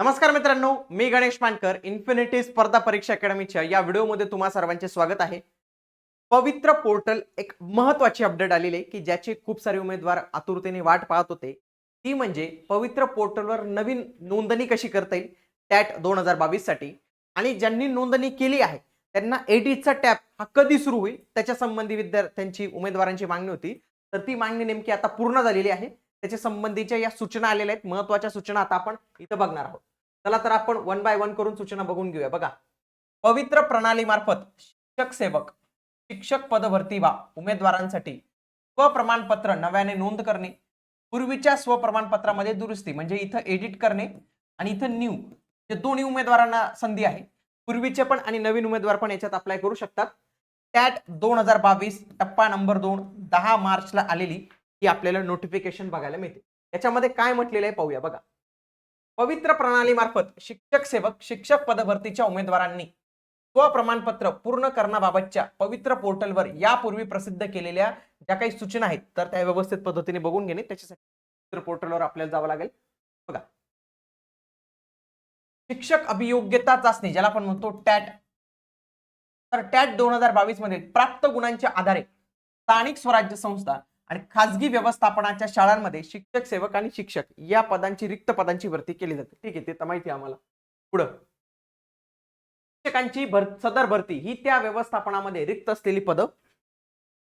नमस्कार मित्रांनो मी गणेश मानकर इन्फिनिटी स्पर्धा परीक्षा अकॅडमीच्या या व्हिडिओमध्ये तुम्हा सर्वांचे स्वागत आहे. पवित्र पोर्टल एक महत्वाची अपडेट आलेली आहे की ज्याची खूप सारे उमेदवार आतुरतेने वाट पाहत होते. ती म्हणजे पवित्र पोर्टलवर नवीन नोंदणी कशी करता येईल टॅट दोन हजार बावीससाठी. आणि ज्यांनी नोंदणी केली आहे त्यांना एटीचा टॅप हा कधी सुरू होईल त्याच्या संबंधी विद्यार्थ्यांची उमेदवारांची मागणी होती. तर ती मागणी नेमकी आता पूर्ण झालेली आहे. त्याच्या संबंधीच्या या सूचना आलेल्या आहेत महत्त्वाच्या सूचना आता आपण इथं बघणार आहोत. चला तर आपण वन बाय वन करून सूचना बघून घेऊया. बघा. पवित्र प्रणालीमार्फत शिक्षक सेवक शिक्षक पदभरती वा उमेदवारांसाठी स्वप्रमाणपत्र नव्याने नोंद करणे पूर्वीच्या स्वप्रमाणपत्रामध्ये दुरुस्ती म्हणजे इथं एडिट करणे आणि इथं न्यू हे दोन्ही उमेदवारांना संधी आहे पूर्वीचे पण आणि नवीन उमेदवार पण याच्यात अप्लाय करू शकतात. टॅट दोन हजार बावीस टप्पा नंबर दोन दहा मार्चला आलेली ही आपल्याला नोटिफिकेशन बघायला मिळते. याच्यामध्ये काय म्हटलेलं आहे पाहूया बघा. पवित्र प्रणालीमार्फत शिक्षक सेवक शिक्षक पदभरतीच्या उमेदवारांनी स्वप्रमाणपत्र पूर्ण करण्याबाबतच्या पवित्र पोर्टलवर यापूर्वी प्रसिद्ध केलेल्या ज्या काही सूचना आहेत तर त्या व्यवस्थित पद्धतीने बघून घेणे. त्याच्यासाठी पवित्र पोर्टलवर आपल्याला जावं लागेल. बघा. शिक्षक अभियोग्यता चाचणी ज्याला आपण म्हणतो टॅट. तर टॅट दोन हजार बावीसमध्ये प्राप्त गुणांच्या आधारे स्थानिक स्वराज्य संस्था आणि खाजगी व्यवस्थापनाच्या शाळांमध्ये शिक्षक सेवक आणि शिक्षक या पदांची रिक्त पदांची भरती केली जाते. ठीक आहे ते तर माहिती आम्हाला. पुढं. शिक्षकांची भर सदर भरती ही त्या व्यवस्थापनामध्ये रिक्त असलेली पदं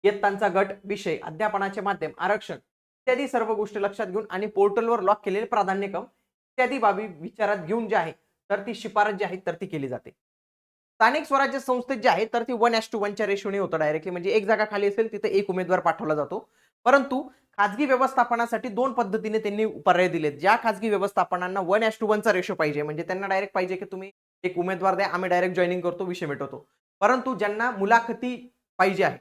इयत्तांचा गट विषय अध्यापनाचे माध्यम आरक्षण इत्यादी सर्व गोष्टी लक्षात घेऊन आणि पोर्टलवर लॉक केलेले प्राधान्यक्रम इत्यादी बाबी विचारात घेऊन जे आहे तर ती शिफारस जी आहे तर ती केली जाते. स्थानिक स्वराज्य संस्थेत जे आहे तर ती वन एस टू वनच्या रेशोने होतं डायरेक्टली म्हणजे एक जागा खाली असेल तिथे एक उमेदवार पाठवला जातो. परंतु खाजगी व्यवस्थापनासाठी दोन पद्धतीने त्यांनी पर्याय दिलेत. ज्या खाजगी व्यवस्थापनांना वन एस टू वनचा रेशो पाहिजे. म्हणजे त्यांना डायरेक्ट पाहिजे की तुम्ही एक उमेदवार द्या आम्ही डायरेक्ट जॉईनिंग करतो विषय मिटवतो. परंतु ज्यांना मुलाखती पाहिजे आहे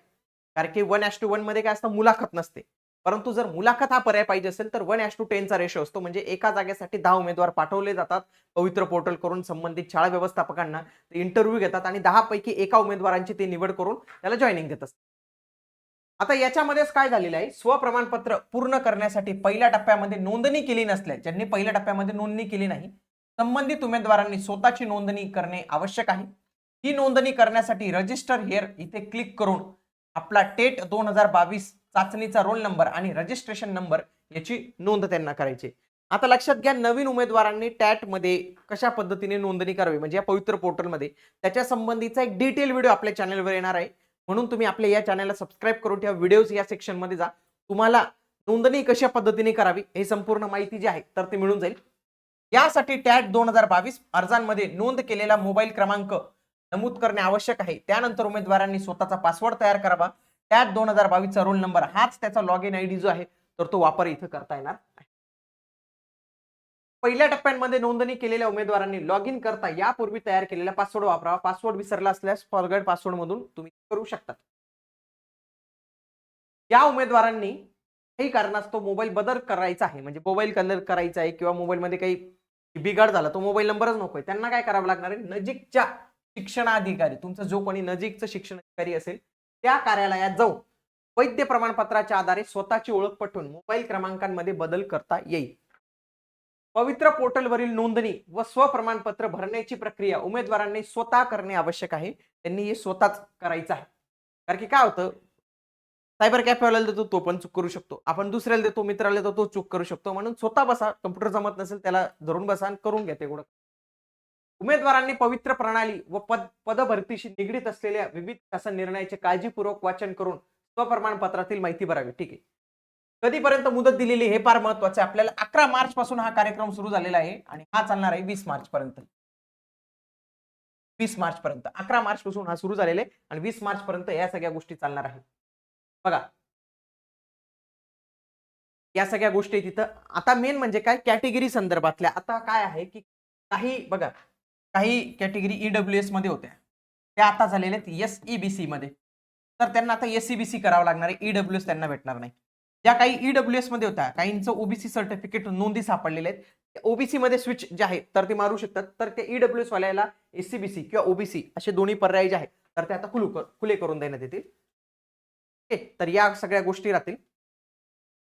कारण की वन एस टू वनमध्ये काय असतं मुलाखत नसते. परंतु जर मुलाखत हा पर्याय पाहिजे असेल तर वन एस टू टेनचा रेशो असतो. म्हणजे एका जागेसाठी दहा उमेदवार पाठवले जातात पवित्र पोर्टल करून संबंधित शाळा व्यवस्थापकांना. इंटरव्ह्यू घेतात आणि दहा पैकी एका उमेदवारांची ते निवड करून त्याला जॉईनिंग देत असतात. आता याच्यामध्येच काय झालेलं आहे? स्वप्रमाणपत्र पूर्ण करण्यासाठी पहिल्या टप्प्यामध्ये नोंदणी केली नसल्या ज्यांनी पहिल्या टप्प्यामध्ये नोंदणी केली नाही संबंधित उमेदवारांनी स्वतःची नोंदणी करणे आवश्यक आहे. ही नोंदणी करण्यासाठी रजिस्टर हेअर इथे क्लिक करून आपला टेट दोन हजार बावीस चाचणीचा रोल नंबर आणि रजिस्ट्रेशन नंबर याची नोंद त्यांना करायची आता लक्षात घ्या नवीन उमेदवारांनी टॅटमध्ये कशा पद्धतीने नोंदणी करावी? म्हणजे या पवित्र पोर्टलमध्ये त्याच्या संबंधीचा एक डिटेल व्हिडिओ आपल्या चॅनलवर येणार आहे. म्हणून तुम्ही आपल्या या चॅनलला सबस्क्राईब करून ठेवा. व्हिडिओज या सेक्शनमध्ये जा. तुम्हाला नोंदणी कशा पद्धतीने करावी हे संपूर्ण माहिती जी आहे तर ते मिळून जाईल. यासाठी टॅट दोन हजार बावीस अर्जांमध्ये नोंद केलेला मोबाईल क्रमांक नमूद करणे आवश्यक आहे. त्यानंतर उमेदवारांनी स्वतःचा पासवर्ड तयार करावा. टॅट दोन हजार बावीसचा रोल नंबर हाच त्याचा लॉग इन आयडी जो आहे तर तो वापर इथं करता येणार. पहिल्या टप्प्यांमध्ये नोंदणी केलेल्या उमेदवारांनी लॉग इन करता यापूर्वी तयार केलेला पासवर्ड वापरावा. पासवर्ड विसरला असल्यास फॉरगट पासवर्ड मधून तुम्ही करू शकता. या उमेदवारांनी काही कारणास्तव मोबाईल बदल करायचा आहे. म्हणजे मोबाईल कलर करायचा आहे किंवा मोबाईलमध्ये काही बिघाड झाला तो मोबाईल नंबरच नकोय. त्यांना काय करावं लागणार आहे? नजीकच्या शिक्षणाधिकारी तुमचा जो कोणी नजीकचं शिक्षण अधिकारी असेल त्या कार्यालयात जाऊन वैद्य प्रमाणपत्राच्या आधारे स्वतःची ओळख पटवून मोबाईल क्रमांकांमध्ये बदल करता येईल. पवित्र पोर्टलवरील नोंदणी व स्वप्रमाणपत्र भरण्याची प्रक्रिया उमेदवारांनी स्वतः करणे आवश्यक आहे. त्यांनी हे स्वतःच करायचं आहे. कारण की काय होतं? सायबर कॅफेवाल्याला देतो तो पण चूक करू शकतो. आपण दुसऱ्याला देतो मित्राला देतो तो चूक करू शकतो. म्हणून स्वतः बसा कम्प्युटर जमत नसेल त्याला धरून बसा आणि करून घ्या तेवढं उमेदवारांनी पवित्र प्रणाली व पद पदभरतीशी निगडीत असलेल्या विविध शासन निर्णयाचे काळजीपूर्वक वाचन करून स्वप्रमाणपत्रातील माहिती भरावी. ठीक आहे. कधीपर्यंत मुदत दिलेली हे फार महत्वाचं आहे. आपल्याला अकरा मार्च पासून हा कार्यक्रम सुरू झालेला आहे आणि हा चालणार आहे वीस मार्च पर्यंत वीस मार्च पर्यंत अकरा मार्च पासून हा सुरू झालेला आहे आणि वीस मार्च पर्यंत या सगळ्या गोष्टी चालणार आहेत. बघा. या सगळ्या गोष्टी तिथं. आता मेन म्हणजे काय? कॅटेगरी संदर्भातल्या. आता काय आहे की काही बघा काही कॅटेगरी ईडब्ल्यू एसमध्ये होत्या. त्या आता झालेल्या आहेत एस ईबीसी मध्ये. तर त्यांना आता एस सी करावं लागणार आहे. ईडब्ल्यू एस त्यांना भेटणार नाही. ज्या काही ईडब्ल्यू एसमध्ये होत्या काहींचं ओबीसी सर्टिफिकेट नोंदी सापडलेले आहेत. ओबीसी मध्ये स्विच जे आहे तर ते मारू शकतात. तर ते ईडब्ल्यू एस वाल्याला एससीबीसी किंवा ओबीसी असे दोन्ही पर्याय जे आहेत तर ते आता खुलू खुले करून देण्यात येतील. ओके तर या सगळ्या गोष्टी राहतील.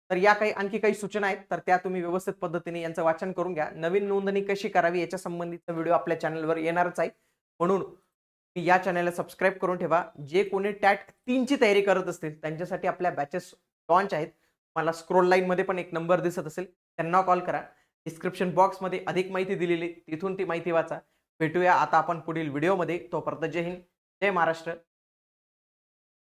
तर या काही आणखी काही सूचना आहेत तर त्या तुम्ही व्यवस्थित पद्धतीने यांचं वाचन करून घ्या. नवीन नोंदणी कशी करावी याच्या संबंधीचा व्हिडिओ आपल्या चॅनलवर येणारच आहे. म्हणून या चॅनलला सबस्क्राईब करून ठेवा. जे कोणी टॅट तीनची तयारी करत असतील त्यांच्यासाठी आपल्या बॅचेस लॉन्च आहेत. मला स्क्रोल लाईनमध्ये पण एक नंबर दिसत असेल त्यांना कॉल करा. डिस्क्रिप्शन बॉक्समध्ये अधिक माहिती दिलेली तिथून ती माहिती वाचा. भेटूया आता आपण पुढील व्हिडिओमध्ये तोपर्यंत जय हिंद जय महाराष्ट्र.